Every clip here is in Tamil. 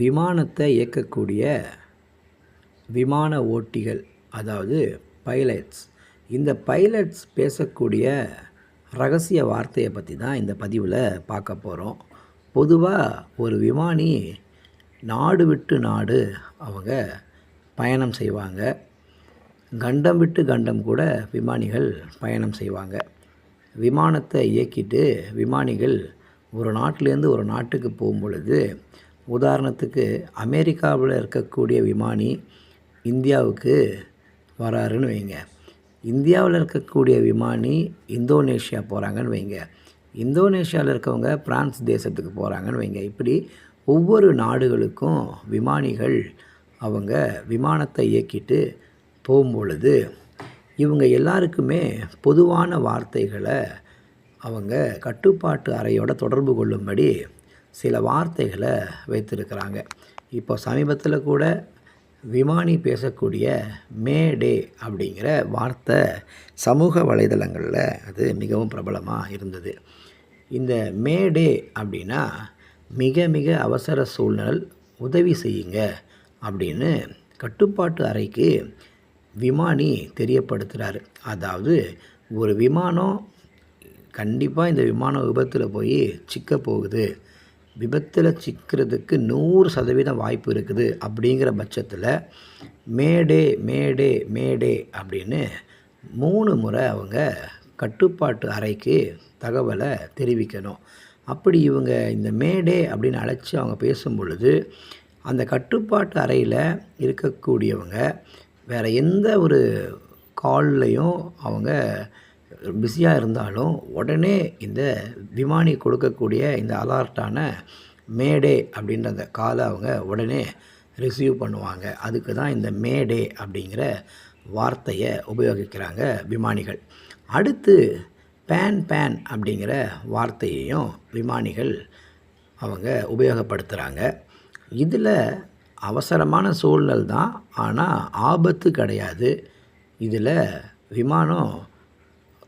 விமானத்தை இயக்கக்கூடிய விமான ஓட்டிகள் அதாவது பைலட்ஸ் இந்த பைலட்ஸ் பேசக்கூடிய ரகசிய வார்த்தையை பற்றி தான் இந்த பதிவில் பார்க்க போகிறோம் பொதுவாக ஒரு விமானி நாடு விட்டு நாடு அவங்க பயணம் செய்வாங்க. கண்டம் விட்டு கண்டம் கூட விமானிகள் பயணம் செய்வாங்க. விமானத்தை இயக்கிட்டு விமானிகள் ஒரு நாட்டிலேருந்து ஒரு நாட்டுக்கு போகும் பொழுது உதாரணத்துக்கு அமெரிக்காவில் இருக்கக்கூடிய விமானி இந்தியாவுக்கு வராருன்னு வைங்க. இந்தியாவில் இருக்கக்கூடிய விமானி இந்தோனேஷியா போகிறாங்கன்னு வைங்க. இந்தோனேஷியாவில் இருக்கவங்க பிரான்ஸ் தேசத்துக்கு போகிறாங்கன்னு வைங்க. இப்படி ஒவ்வொரு நாடுகளுக்கும் விமானிகள் அவங்க விமானத்தை இயக்கிட்டு போகும்பொழுது இவங்க எல்லாருக்குமே பொதுவான வார்த்தைகளை அவங்க கட்டுப்பாட்டு அறையோட தொடர்பு கொள்ளும்படி சில வார்த்தைகளை வைத்திருக்கிறாங்க. இப்போ சமீபத்தில் கூட விமானி பேசக்கூடிய மே டே அப்படிங்கிற வார்த்தை சமூக வலைதளங்களில் அது மிகவும் பிரபலமாக இருந்தது. இந்த மே டே அப்படின்னா மிக மிக அவசர சூழ்நிலை உதவி செய்யுங்க அப்படின்னு கட்டுப்பாட்டு அறைக்கு விமானி தெரியப்படுத்துகிறாரு அதாவது ஒரு விமானம் கண்டிப்பாக இந்த விமானம் விபத்தில் போய் சிக்க போகுது. விபத்தில் சிக்கிறதுக்கு நூறு சதவீதம் வாய்ப்பு இருக்குது அப்படிங்கிற பட்சத்தில் மேடே மேடே மேடே அப்படின்னு மூணு முறை அவங்க கட்டுப்பாட்டு அறைக்கு தகவலை தெரிவிக்கணும். அப்படி இவங்க இந்த மேடே அப்படின்னு அழைச்சி அவங்க பேசும் பொழுது அந்த கட்டுப்பாட்டு அறையில் இருக்கக்கூடியவங்க வேறு எந்த ஒரு கால்லையும் அவங்க பிஸியாக இருந்தாலும் உடனே இந்த விமானி கொடுக்கக்கூடிய இந்த அலார்ட்டான மேடே அப்படின்ற அந்த காலை அவங்க உடனே ரிசீவ் பண்ணுவாங்க. அதுக்கு தான் இந்த மேடே அப்படிங்கிற வார்த்தையை உபயோகிக்கிறாங்க விமானிகள். அடுத்து பேன் பேன் அப்படிங்கிற வார்த்தையையும் விமானிகள் அவங்க உபயோகப்படுத்துகிறாங்க இதில் அவசரமான சூழ்நிலை தான் ஆனால் ஆபத்து கிடையாது. இதில் விமானம்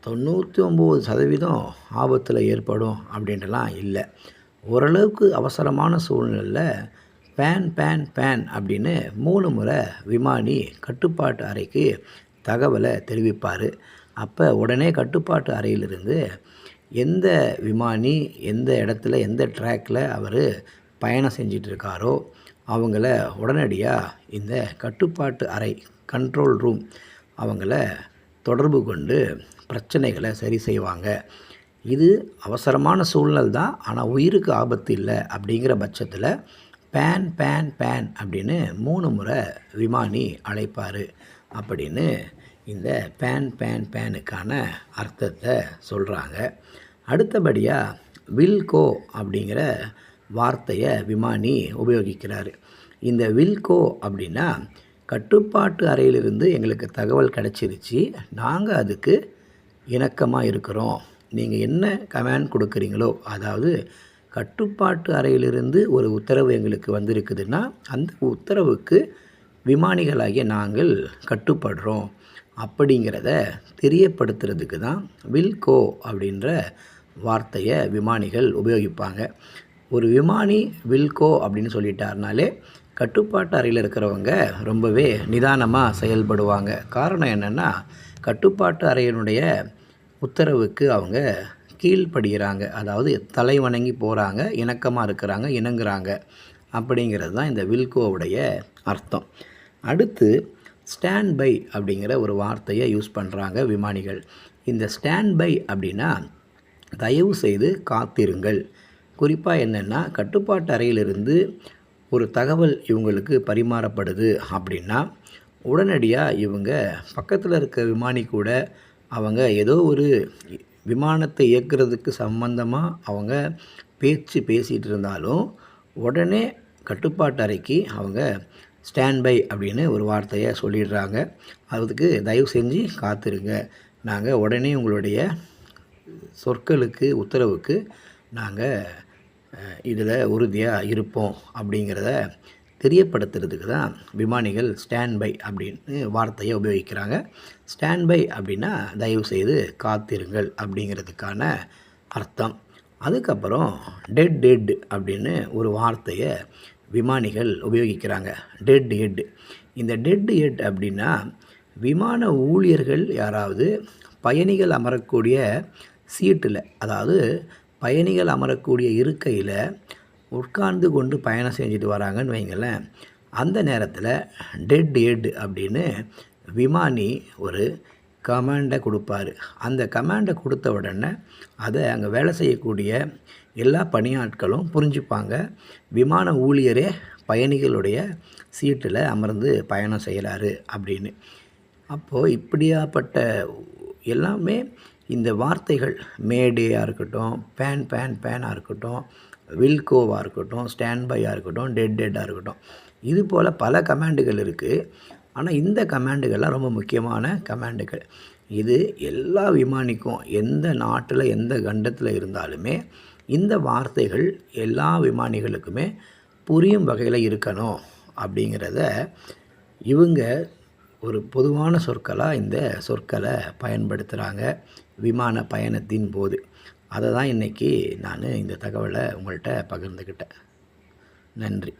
தொண்ணூற்றி ஒம்பது சதவீதம் ஆபத்தில் ஏற்படும் அப்படின்றலாம் இல்லை. ஓரளவுக்கு அவசரமான சூழ்நிலையில் பேன் பேன் பேன் அப்படின்னு மூணு முறை விமானி கட்டுப்பாட்டு அறைக்கு தகவலை தெரிவிப்பார். அப்போ உடனே கட்டுப்பாட்டு அறையிலிருந்து எந்த விமானி எந்த இடத்துல எந்த ட்ராக்கில் அவர் பயணம் செஞ்சிட்ருக்காரோ அவங்கள உடனடியாக இந்த கட்டுப்பாட்டு அறை கண்ட்ரோல் ரூம் அவங்கள தொடர்பு கொண்டு பிரச்சனைகளை சரி செய்வாங்க. இது அவசரமான சூழ்நிலை தான். ஆனால் உயிருக்கு ஆபத்து இல்லை அப்படிங்கிற பட்சத்தில் பேன் பேன் பேன் அப்படின்னு மூணு முறை விமானி அழைப்பார் அப்படின்னு இந்த பேன் பேன் பேனுக்கான அர்த்தத்தை சொல்கிறாங்க அடுத்தபடியாக வில்கோ அப்படிங்கிற வார்த்தையை விமானி உபயோகிக்கிறார். இந்த வில்கோ அப்படின்னா கட்டுப்பாட்டு அறையிலிருந்து எங்களுக்கு தகவல் கிடச்சிருச்சு. நாங்கள் அதுக்கு இணக்கமாக இருக்கிறோம். நீங்கள் என்ன கமெண்ட் கொடுக்குறீங்களோ அதாவது கட்டுப்பாட்டு அறையிலிருந்து ஒரு உத்தரவு எங்களுக்கு வந்திருக்குதுன்னா அந்த உத்தரவுக்கு விமானிகளாகிய நாங்கள் கட்டுப்படுறோம். அப்படிங்கிறத தெரியப்படுத்துறதுக்கு தான் வில்கோ அப்படின்ற வார்த்தையை விமானிகள் உபயோகிப்பாங்க. ஒரு விமானி வில்கோ அப்படின்னு சொல்லிட்டாருனாலே கட்டுப்பாட்டு அறையில் இருக்கிறவங்க ரொம்பவே நிதானமாக செயல்படுவாங்க. காரணம் என்னென்னா கட்டுப்பாட்டு அறையினுடைய உத்தரவுக்கு அவங்க கீழ்ப்படுகிறாங்க அதாவது தலை வணங்கி போகிறாங்க இணக்கமாக இருக்கிறாங்க இணங்குறாங்க அப்படிங்கிறது தான் இந்த வில்கோவுடைய அர்த்தம். அடுத்து ஸ்டாண்ட் பை அப்படிங்கிற ஒரு வார்த்தையை யூஸ் பண்ணுறாங்க விமானிகள். இந்த ஸ்டாண்ட் பை அப்படின்னா தயவு செய்து காத்திருங்கள். குறிப்பாக என்னென்னா கட்டுப்பாட்டு அறையிலிருந்து ஒரு தகவல் இவங்களுக்கு பரிமாறப்படுது அப்படின்னா உடனடியாக இவங்க பக்கத்தில் இருக்க விமானி கூட அவங்க ஏதோ ஒரு விமானத்தை இயக்குறதுக்கு சம்பந்தமாக அவங்க பேச்சு பேசிகிட்டு இருந்தாலும் உடனே கட்டுப்பாட்டு அறைக்கு அவங்க ஸ்டாண்ட்பை அப்படின்னு ஒரு வார்த்தையை சொல்லிடுறாங்க. அதுக்கு தயவு செஞ்சு காத்திருங்க. நாங்கள் உடனே உங்களுடைய சொற்களுக்கு உத்தரவுக்கு நாங்கள் இதில் உறுதியாக இருப்போம் அப்படிங்கிறத தெரியப்படுத்துறதுக்கு தான் விமானிகள் ஸ்டாண்ட் பை அப்படின்னு வார்த்தையை உபயோகிக்கிறாங்க. ஸ்டாண்ட் பை அப்படின்னா தயவு செய்து காத்திருங்கள் அப்படிங்கிறதுக்கான அர்த்தம். அதுக்கப்புறம் டெட் டெட் அப்படின்னு ஒரு வார்த்தையை விமானிகள் உபயோகிக்கிறாங்க. Dead head. இந்த டெட் ஹெட் அப்படின்னா விமான ஊழியர்கள் யாராவது பயணிகள் அமரக்கூடிய சீட்டில் அதாவது பயணிகள் அமரக்கூடிய இருக்கையில் உட்கார்ந்து கொண்டு பயணம் செஞ்சுட்டு வராங்கன்னு வைங்களேன். அந்த நேரத்தில் டெட் எட் அப்படின்னு விமானி ஒரு கமாண்டை கொடுப்பாரு. அந்த கமாண்டை கொடுத்த உடனே அதை அங்கே வேலை செய்யக்கூடிய எல்லா பணியாட்களும் புரிஞ்சுப்பாங்க. விமான ஊழியரே பயணிகளுடைய சீட்டில் அமர்ந்து பயணம் செய்கிறாரு அப்படின்னு. அப்போது இப்படியாப்பட்ட எல்லாமே இந்த வார்த்தைகள் மேடேயாக இருக்கட்டும் பேன் பேன் பேனாக இருக்கட்டும் வில்கோவாக இருக்கட்டும் ஸ்டாண்ட் பையாக இருக்கட்டும் டெட் டெட்டாக இருக்கட்டும். இது போல் பல கமாண்டுகள் இருக்குது ஆனால் இந்த கமாண்டுகள்லாம் ரொம்ப முக்கியமான கமாண்டுகள் இது எல்லா விமானிக்கும் எந்த நாட்டில் எந்த கண்டத்தில் இருந்தாலுமே இந்த வார்த்தைகள் எல்லா விமானிகளுக்குமே புரியும் வகையில் இருக்கணும் அப்படிங்கிறத இவங்க ஒரு பொதுவான சொற்களாக இந்த சொற்களை பயன்படுத்துகிறாங்க விமான பயணத்தின் போது. அதை தான் இன்றைக்கி நான் இந்த தகவலை உங்கள்கிட்ட பகிர்ந்துக்கிட்டேன் நன்றி.